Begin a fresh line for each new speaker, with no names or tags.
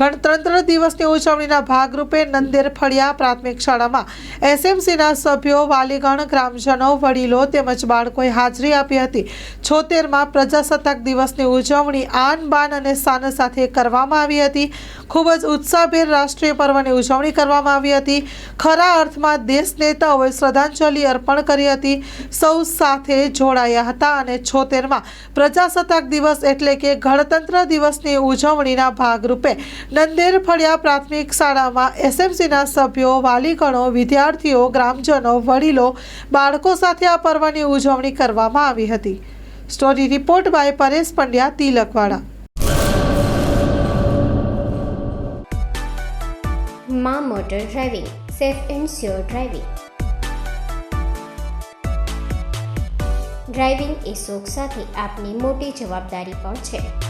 ગણતંત્ર દિવસની ઉજવણીના ભાગરૂપે નંદેર ફળિયા પ્રાથમિક શાળામાં એસએમસીના સભ્યો, વાલીગણ, ગ્રામજનો, વડીલો તેમજ બાળકોએ હાજરી આપી હતી. છોતેરમાં પ્રજાસત્તાક દિવસની ઉજવણી આન બાન અને સાન સાથે કરવામાં આવી હતી. ખૂબ જ ઉત્સાહભેર રાષ્ટ્રીય પર્વની ઉજવણી કરવામાં આવી હતી. ખરા અર્થમાં દેશ નેતાઓએ શ્રદ્ધાંજલિ અર્પણ કરી હતી. સૌ સાથે જોડાયા હતા અને છોતેરમાં પ્રજાસત્તાક દિવસ એટલે કે ગણતંત્ર દિવસની ઉજવણીના ભાગરૂપે નંદેર ફળિયા પ્રાથમિક શાળામાં એસએમસીના સભ્યો, વાલીગણો, વિદ્યાર્થીઓ, ગ્રામજનો, વડીલો, બાળકો સાથે આ પર્વની ઉજવણી કરવામાં આવી હતી. Story report by Paresh Pandya, Tilakwada.
માં motor driving, safe and sure driving. Driving એ શોખ સાથે આપની મોટી જવાબદારી પણ છે.